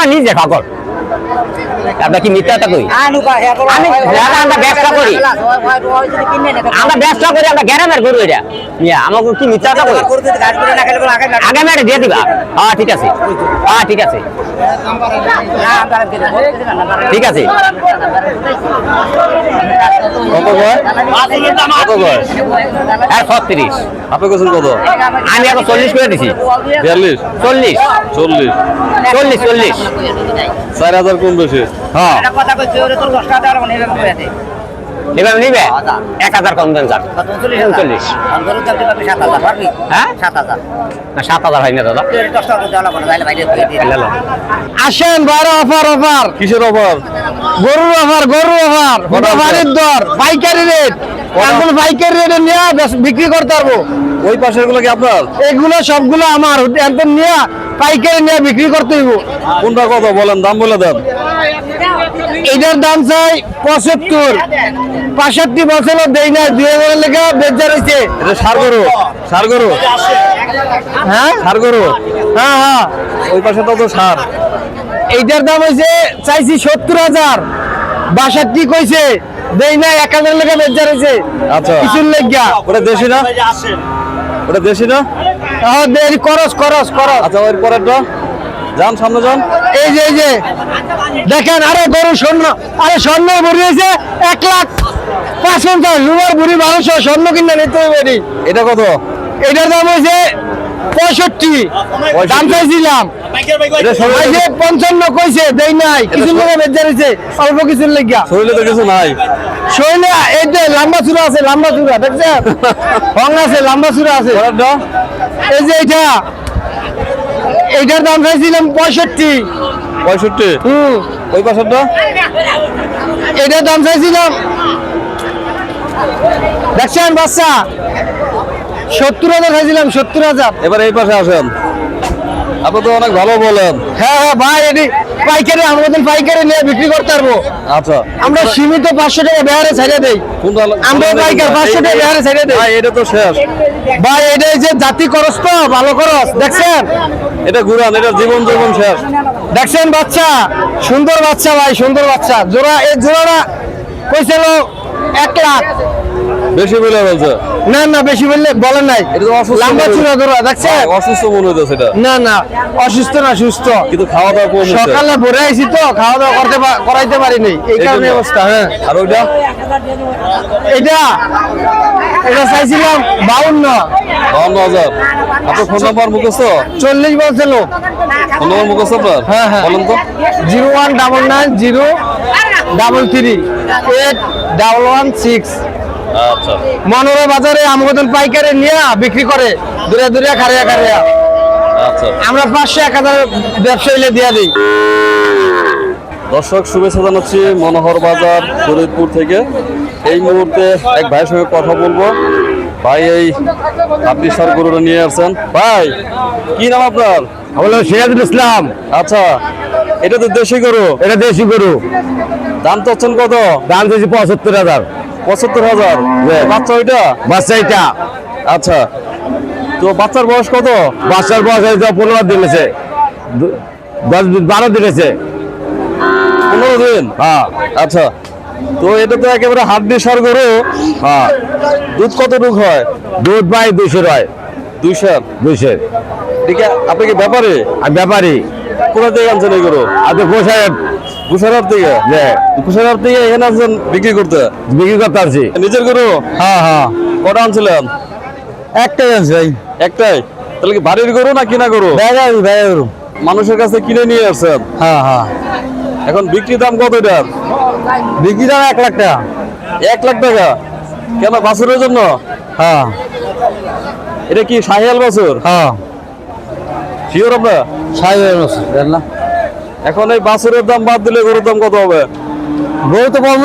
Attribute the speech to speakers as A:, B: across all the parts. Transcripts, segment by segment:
A: আমার দেখা পাগল। আপনার কি মিথ্যাটা কই? আমি আমরা ব্যবসা করি। আমরা ব্যবসা করি আমরা গ্যারামের গরু এটা। মিয়া আমাকে কি মিথ্যাটা কই? আগে মেরে দিয়ে দিবা। হ্যাঁ ঠিক আছে। হ্যাঁ ঠিক আছে। ঠিক আছে।
B: কত কয় কত
A: হ্যাঁ ছত্রিশ।
B: আপনি কত?
A: আমি এখন চল্লিশ করে দিছি।
B: বিয়াল্লিশ?
A: চল্লিশ।
B: চল্লিশ।
A: চল্লিশ চল্লিশ।
B: চার হাজার কম বেশি।
A: হ্যাঁ। এবার নিবে এক হাজার কম দেন স্যার উনচল্লিশ হ্যাঁ? না সাত হাজার হয় না দাদা।
C: আসেন বারো অফার অফার।
B: কিসের অফার?
C: গরুর অফার গরুর অফার।
B: আছে?
C: বাড়ির দর পাইকারি রেট। এখন পাইকারি রেটে নিয়ে বেশ- বিক্রি করতে পারব।
B: ওই পাশেরগুলো কি আপনার?
C: এগুলো সবগুলো আমার এখন নিয়ে পাইকারি নিয়ে বিক্রি করতে হইব।
B: কোনটা কত? বলেন দাম বলে দেন।
C: এটার দাম চাই পঁচাত্তর। পাঁষট্টি বছর দেই না দুই হাজার লেখা বেচা রয়েছে।
B: সার গরু সার গরু।
C: হ্যাঁ?
B: সার গরু?
C: হ্যাঁ হ্যাঁ।
B: ওই পাশে তো সার।
C: এইটার দাম হয়েছে চাইছি সত্তর হাজার। বাষট্টি কইছে দেই না এক হাজার লেখা বেচা রয়েছে।
B: আচ্ছা।
C: কিছুর লেগা
B: ওটা দেশি না? ওটা দেশি না?
C: হ্যাঁ দেরি করস করস করস।
B: আচ্ছা ওর পরেরটা? যান সামনে যান।
C: এই যে এই যে। দেখেন আরে গরু স্বর্ণ আরে স্বর্ণ হয়েছে এক লাখ পাঁচ পঞ্চাশ রুমার বুড়ি মানুষ স্বর্ণ কিনে নিতে হবে এটা
B: কত?
C: এটার দাম হয়েছে পঁয়ষট্টি। দাম চাইছিলাম। পঞ্চান্ন কইছে দেই নাই। কিছু লোক অল্প কিছু লেগিয়া।
B: শরীরে তো কিছু নাই।
C: শৈলে এই যে লম্বা চূড়া আছে লম্বা চূড়া দেখছেন? রং আছে লম্বা চূড়া আছে। এই যে এটা এইটার দাম চাইছিলাম পঁয়ষট্টি।
B: পঁয়ষট্টি?
C: হুম।
B: ওই পাশেরটা
C: এটার দাম চাইছিলাম দেখছেন বাচ্চা? সত্তর হাজার চাইছিলাম সত্তর হাজার।
B: এবার এই পাশে আসেন। আপনি তো অনেক ভালো বলেন।
C: হ্যাঁ হ্যাঁ ভাই এটি পাইকারি আমাদের পাইকারি নিয়ে বিক্রি করতে পারব।
B: আচ্ছা।
C: আমরা সীমিত পাঁচশো টাকা বেহারে ছেড়ে দেই। আমরা পাইকার পাঁচশো টাকা বেহারে ছেড়ে দেই।
B: ভাই এটা তো শেষ।
C: ভাই এটা যে জাতি করস তো ভালো করস দেখছেন?
B: এটা ঘুরান এটা জীবন জীবন শেষ।
C: দেখছেন বাচ্চা? সুন্দর বাচ্চা ভাই সুন্দর বাচ্চা। জোড়া এই জোড়াটা কইছিল এক লাখ।
B: বেশি বলে বলছে।
C: না না বেশি বললে বলেন নাই। লম্বা চূড়া দেখছেন?
B: হ্যাঁ, অসুস্থ মনে হইতেছে এটা।
C: না না অসুস্থ না সুস্থ।
B: কিন্তু খাওয়া দাওয়া কম হচ্ছে
C: সকালে ভরে আইছি তো খাওয়া দাওয়া করতে করাইতে পারিনি। এই
B: এই
C: কারণে অবস্থা হ্যাঁ।
B: আর ওইটা?
C: এটা এটা চাইছিলাম বাউন্ন।
B: বাউন্ন হাজার। আপনার ফোন নাম্বার মুখস্থ?
C: চল্লিশ বলছিল
B: ফোন নাম্বার মুখস্থ আপনার?
C: হ্যাঁ, হ্যাঁ।
B: বলেন তো।
C: Zero one double nine zero double three eight double one six. Manora বাজারে আমগতন পাইকারে নিয়ে বিক্রি করে দূরে দূরে খারিয়া খারিয়া
B: আচ্ছা।
C: আমরা পাঁচশো এক হাজার ব্যবসায়ীলে দিয়ে দিই।
B: দর্শক শুভেচ্ছা জানাচ্ছি মনোহর বাজার ফরিদপুর থেকে। এই মুহূর্তে এক ভাইয়ের সঙ্গে কথা বলব। ভাই এই আপনি সর গরুটা নিয়ে আসছেন। ভাই কি নাম আপনার?
A: হলো সিরাজুল ইসলাম।
B: আচ্ছা এটা তো দেশি গরু।
A: এটা দেশি গরু।
B: দাম চাচ্ছেন কত?
A: দাম দিয়েছি পঁচাত্তর হাজার।
B: পঁচাত্তর হাজার।
A: হ্যাঁ।
B: বাচ্চা ওইটা?
A: বাচ্চা এটা
B: আচ্ছা। তো বাচ্চার বয়স কত?
A: বাচ্চার বয়স পনেরো দিন হয়েছে দু- দশ দিন বারো দিন হয়েছে
B: পনেরো দিন?
A: হ্যাঁ।
B: আচ্ছা। তো এটা তো একেবারে হাত দিয়ে সর গরু।
A: হ্যাঁ।
B: দুধ কতটুক হয়?
A: দুধ পাই দুইশো রয়
B: দুইশো?
A: দুইশো।
B: ঠিক আছে আপনি কি ব্যাপারে?
A: আর ব্যাপারী।
B: কোথা থেকে আনছেন এই গরু?
A: তো গোসাহেব
B: গুসারার থেকে?
A: যে
B: গুসারার থেকে এখানে আনছেন বিক্রি করতে?
A: বিক্রি করতে পারছি
B: নিজের গরু?
A: হ্যাঁ হ্যাঁ।
B: কটা আনছিলেন?
C: একটাই আছে ভাই।
B: একটাই? তাহলে কি বাড়ির গরু না কিনা গরু?
C: বেগারু বেগারু
B: মানুষের কাছে কিনে নিয়ে আসছেন?
C: হ্যাঁ হ্যাঁ।
B: এখন বিক্রি দাম কত এটার?
C: বিক্রি দাম এক লাখ টাকা।
B: এক লাখ টাকা? কেন বাছুরের জন্য?
C: হ্যাঁ।
B: এটা কি শাহিয়াল বাছুর?
C: হ্যাঁ।
B: শিওর আমরা
C: সাড়ে না?
B: এখন এই বাসের দাম বাদ দিলে গরুর দাম কত হবে?
C: গরু তো বলল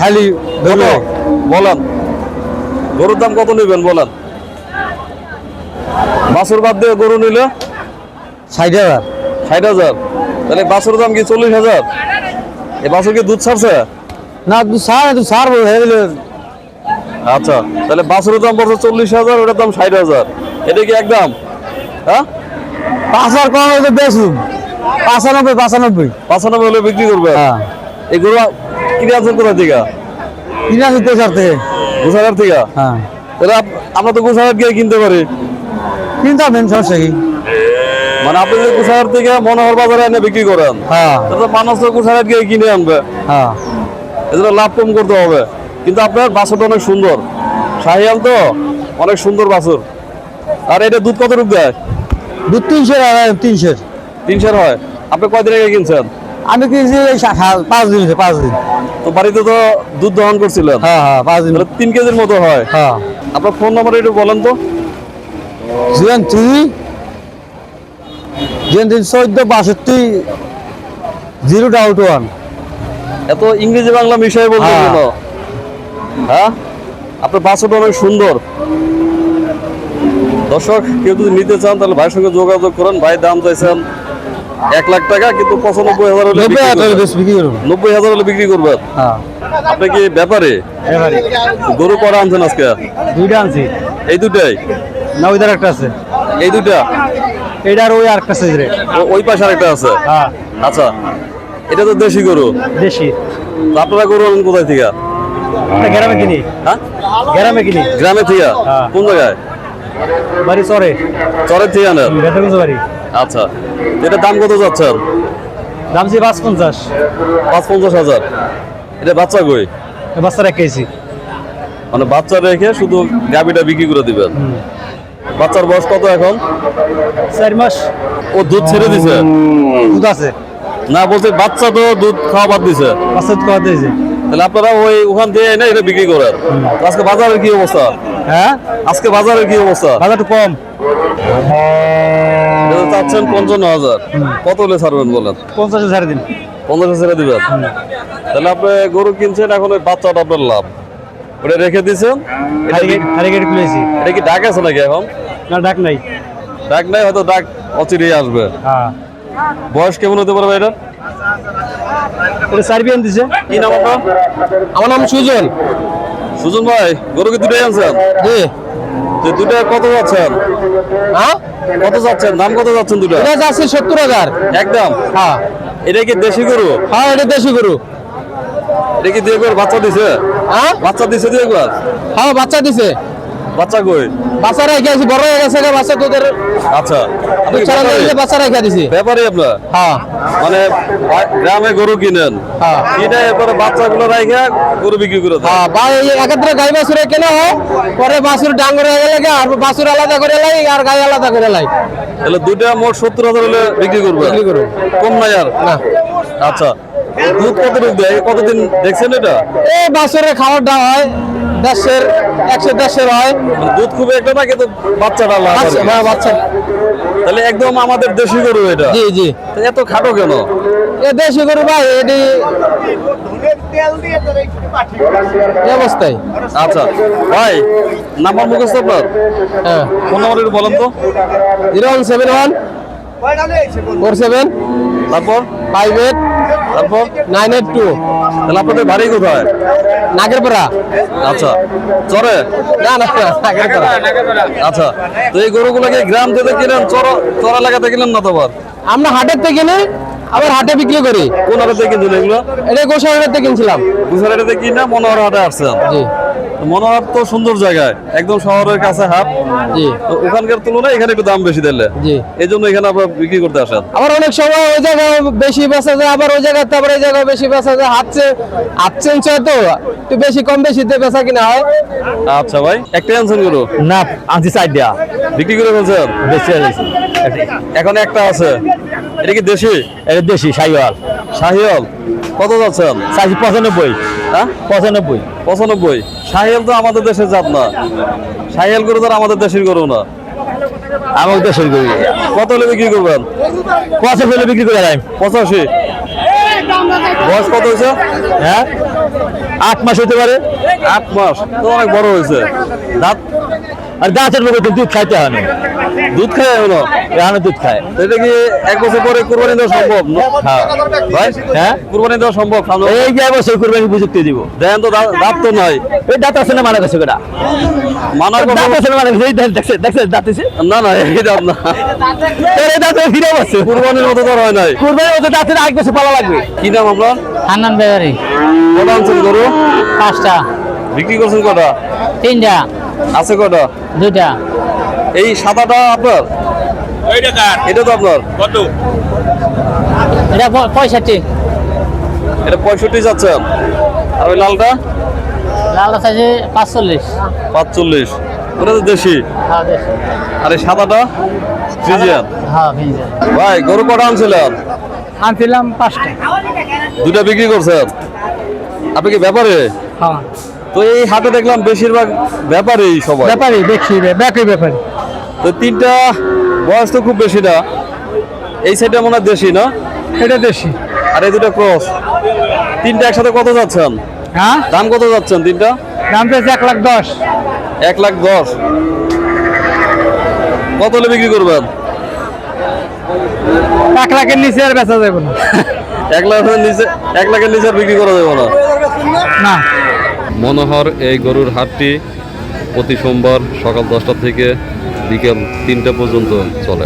C: খালি
B: বলেন। গরুর দাম কত নেবেন বলেন। বাসুর বাদ দিয়ে গরু নিলে?
C: ষাট হাজার।
B: ষাট হাজার। তাহলে বাসুর দাম কি চল্লিশ হাজার? এ বাসুর কি দুধ ছাড়ছে?
C: না দুধ ছাড় সার ছাড় হ্যাঁ,
B: আচ্ছা তাহলে বাসুর দাম পড়ছে চল্লিশ হাজার ওটার দাম ষাট হাজার। এটা কি একদম? হ্যাঁ?
C: পাঁচ হাজার কম বেশ 95 95
B: 95 হলে বিক্রি করবে?
C: হ্যাঁ।
B: এগুলো কিনে থেকে?
C: হ্যাঁ।
B: তাহলে আমরা তো গুসারার গিয়ে কিনতে পারি।
C: কিনতে
B: মানে আপনি যদি থেকে মনোহর বাজারে এনে বিক্রি করেন
C: হ্যাঁ।
B: তাহলে মানুষ তো গিয়ে কিনে আনবে।
C: হ্যাঁ।
B: লাভ কম করতে হবে। কিন্তু আপনার বাছরটা অনেক সুন্দর। শাহিয়াল তো অনেক সুন্দর বাছর। আর এটা দুধ কত রূপ দেয়?
C: দুধ তিনশো তিনশো
B: তিনশোর হয়। আপনি কয়দিন আগে কিনছেন?
C: আমি কিনছি এই পাঁচ দিন পাঁচ দিন।
B: তো বাড়িতে তো দুধ দহন করছিলেন?
C: হ্যাঁ হ্যাঁ পাঁচ দিন।
B: তিন কেজির মতো হয়।
C: হ্যাঁ।
B: আপনার ফোন নাম্বার একটু বলেন তো।
C: থ্রি তিন চোদ্দ বাষট্টি জিরো ডাবল টু ওয়ান।
B: এত ইংরেজি বাংলা মিশাই
C: হ্যাঁ।
B: কেন? হ্যাঁ? আপনার বাছুরটা অনেক সুন্দর। দর্শক কেউ যদি নিতে চান তাহলে ভাইয়ের সঙ্গে যোগাযোগ করেন। ভাই দাম চাইছেন এক লাখ টাকা কিন্তু পঁচানব্বই হাজার হলে
C: নব্বই
B: বিক্রি
C: করুন
B: নব্বই হাজার হলে বিক্রি করবেন
C: হ্যাঁ।
B: আপনি কি ব্যাপারে? গরু করা আনছেন আজকে?
C: দুইটা আনছি।
B: এই দুটাই
C: না ওইদার একটা আছে।
B: এই দুটা
C: এইটার ওই আরেকটা সাইজ রে
B: ওই পাশে আরেকটা আছে?
C: হ্যাঁ।
B: আচ্ছা। এটা তো দেশি গরু।
C: দেশি।
B: আপনারা গরু আনেন কোথায় থেকে?
C: গ্রামে কিনি।
B: হ্যাঁ?
C: গ্রামে কিনি।
B: গ্রামে থেকে?
C: হ্যাঁ।
B: কোন জায়গায়?
C: বাড়ি চরে।
B: চরের থেকে আনেন?
C: বাড়ি
B: আচ্ছা এটা দাম কত যাচ্ছেন
C: দাম ছিল পাঁচ পঞ্চাশ
B: পাঁচ পঞ্চাশ হাজার। এটা বাচ্চা কই?
C: বাচ্চার এক কেজি।
B: মানে বাচ্চা রেখে শুধু গাবিটা বিক্রি করে দিবেন? বাচ্চার বয়স কত এখন?
C: চার মাস।
B: ও দুধ ছেড়ে দিছে?
C: দুধ আছে।
B: না বলছে বাচ্চা তো দুধ খাওয়া বাদ দিছে।
C: বাচ্চা দুধ খাওয়াতে হয়েছে
B: তাহলে আপনারা ওই ওখান দিয়ে এনে এটা বিক্রি করেন। আজকে বাজারের কি অবস্থা?
C: হ্যাঁ?
B: আজকে বাজারের কি অবস্থা?
C: বাজার কম।
B: চাচ্ছেন পঞ্চান্ন হাজার। কত হলে ছাড়বেন বলেন?
C: পঞ্চাশে ছাড়ে দিন।
B: পঞ্চাশ ছেড়ে দিবেন? তাহলে আপনি গরু কিনছেন এখন ওই বাচ্চাটা আপনার লাভ। ওটা রেখে দিয়েছেন? এটা কি ডাক আছে নাকি এখন?
C: না ডাক নাই।
B: ডাক নাই হয়তো ডাক অচিরেই আসবে।
C: হ্যাঁ।
B: বয়স কেমন হতে পারবে এটা
C: দিছে।
B: কি নাম আপনার?
C: আমার নাম সুজন।
B: সুজন ভাই গরু কি দুটাই আনছেন?
C: জি।
B: দুটা কত যাচ্ছেন?
C: হ্যাঁ?
B: কত যাচ্ছেন? দাম কত যাচ্ছেন দুটো?
C: এটা যাচ্ছে সত্তর হাজার।
B: একদম?
C: হ্যাঁ।
B: এটা কি দেশি গরু?
C: হ্যাঁ এটা দেশি গরু।
B: এটা কি দিয়ে বাচ্চা দিছে?
C: হ্যাঁ?
B: বাচ্চা দিছে দিয়ে
C: হ্যাঁ বাচ্চা দিছে।
B: বাচ্চা কই?
C: বাচ্চা রেখে আছে বড় হয়ে গেছে বাচ্চা তোদের।
B: আচ্ছা। আপনি কি
C: চারা দিলে বাচ্চা রেখে দিছে।
B: ব্যাপারী আপনার?
C: হ্যাঁ।
B: মানে গ্রামে গরু কিনেন?
C: হ্যাঁ।
B: কিনে এরপরে বাচ্চাগুলো রাখে গরু বিক্রি করে দেন।
C: হ্যাঁ বা এই একাত্রে গাই বাছুরে কেনা হয় পরে বাছুর ডাঙ্গর হয়ে গেলে আর বাছুর আলাদা করে লাই আর গাই আলাদা করে লাই।
B: তাহলে দুইটা মোট সত্তর হাজার হলে বিক্রি করবে
C: বিক্রি করব।
B: কম নাই আর?
C: না।
B: আচ্ছা। দুধ কত দেয়? কতদিন দেখছেন এটা?
C: এই বাছুরের খাবারটা হয় দেশের একশো দেশের হয়।
B: মানে দুধ খুব একটা না কিন্তু বাচ্চাটা
C: হ্যাঁ বাচ্চা
B: তাহলে একদম আমাদের দেশি গরু এটা?
C: জি জি।
B: এত খাটো কেন?
C: এ দেশি গরু ভাই এটি অবস্থায়
B: আচ্ছা ভাই নাম্বার মুখস্থ আপনার?
C: হ্যাঁ।
B: ফোন নাম্বার একটু বলেন তো।
C: Zero one seven one four seven
B: তারপর?
C: ফাইভ এইট
B: তারপর
C: নাইন এইট টু।
B: তাহলে আপনাদের বাড়ি কোথায়?
C: নাগেরপাড়া।
B: আচ্ছা। চরে?
C: না নাগেরপাড়া।
B: আচ্ছা। তো এই গরুগুলোকে গ্রাম থেকে কিনেন চর চর এলাকাতে কিনেন না তোমার
C: আমরা হাটের থেকে কিনে আবার হাটে বিক্রি করি।
B: কোন হাটে কিনছেন এগুলো?
C: এটা গোসাইহাটের থেকে কিনছিলাম।
B: গুজরাটেতে কিনা মনোহর হাটে আসছেন?
C: জি।
B: তো মনোহর তো সুন্দর জায়গায়। একদম শহরের কাছে হাট।
C: জি।
B: তো ওখানকার তুলনায় এখানে একটু দাম বেশি দিলে।
C: জি।
B: এই জন্য এখানে আপনারা বিক্রি করতে আসেন।
C: আবার অনেক সময় ওই জায়গায় বেশি বেচা যায় আবার ওই জায়গায় তারপর এই জায়গায় বেশি বেচা যায়। হাত চে হাত চেঞ্জ হয় তো একটু বেশি কম বেশিতে বেচা কিনা হয়।
B: আচ্ছা ভাই একটাই আনছেন গরু?
C: না আনছি সাইড দেয়া
B: বিক্রি করে ফেলছেন?
C: বেশি
B: এখন একটা আছে। এটা কি দেশি?
C: এটা দেশি সাইওয়াল
B: শাহিয়াল কত যাচ্ছেন?
C: চাইছি পঁচানব্বই।
B: হ্যাঁ?
C: পঁচানব্বই।
B: পঁচানব্বই। শাহিয়াল তো আমাদের দেশের জাত না। শাহিয়াল গরু তো আমাদের দেশের গরু না।
C: আমার দেশের গরু।
B: কত হলে বিক্রি করবেন?
C: পঁচাশি হলে বিক্রি করে
B: পঁচাশি। বয়স কত হয়েছে?
C: হ্যাঁ? আট মাস হতে পারে।
B: আট মাস। তো অনেক বড় হয়েছে। দাঁত?
C: আর গাছের লোক দুধ খাইতে হয় না।
B: দুধ খায় হলো
A: এখানে দুধ খায়।
B: এটা কি এক বছর পরে কুরবানি দেওয়া সম্ভব?
A: হ্যাঁ।
B: ভাই
A: হ্যাঁ?
B: কুরবানি দেওয়া সম্ভব? সামনে
A: এই যে বছর কুরবানি প্রযুক্তি দিব।
B: দেখেন তো দাঁত তো নাই।
A: এই দাঁত আছে না মানে গেছে কেটা?
B: মানার কথা
A: আছে না মানে গেছে এই দেখছে দেখছে দাঁত আছে
B: না না এই দাঁত না।
A: তোর এই দাঁত ফিরে বসছে
B: কুরবানির মতো তো হয় নাই।
A: কুরবানি ওদের দাঁত আরেক বছর পালা লাগবে।
B: কি নাম আপনার?
D: হান্নান বেহারি
B: কটা আনছেন গরু?
D: পাঁচটা।
B: বিক্রি করছেন কটা?
D: তিনটা।
B: আছে কটা?
D: দুইটা।
B: এই সাদাটা আপনার? এটা তো আপনার।
D: কত? এটা পঁয়ষট্টি।
B: এটা পঁয়ষট্টি যাচ্ছেন আর ওই লালটা?
D: লাল সাইজে পাঁচচল্লিশ।
B: পাঁচচল্লিশ। ওটা তো দেশি।
D: হ্যাঁ দেশি।
B: আর এই সাদাটা? ফ্রিজিয়ান।
D: হ্যাঁ ভিজে
B: ভাই গরু কটা আনছিলেন?
D: আনছিলাম পাঁচটা।
B: দুটা বিক্রি করছেন? আপনি কি ব্যাপারে?
D: হ্যাঁ।
B: তো এই হাটে দেখলাম বেশিরভাগ ব্যাপারেই সবাই।
C: ব্যাপারী দেখছি ব্যাপারী ব্যাপারী
B: তো তিনটা বয়স তো খুব বেশি না। এই সাইডটা মনে হয় দেশি না?
C: এটা দেশি।
B: আর এই দুটো ক্রস তিনটা একসাথে কত যাচ্ছেন?
C: হ্যাঁ?
B: দাম কত যাচ্ছেন তিনটা?
C: দাম পেয়েছে এক লাখ দশ।
B: এক লাখ দশ। কত হলে বিক্রি করবেন?
C: এক লাখের নিচে আর বেচা যাবে না।
B: এক লাখের নিচে এক লাখের নিচে আর বিক্রি করা যাবে না?
C: না।
B: মনোহর এই গরুর হাটটি প্রতি সোমবার সকাল দশটা থেকে বিকেল তিনটা পর্যন্ত চলে।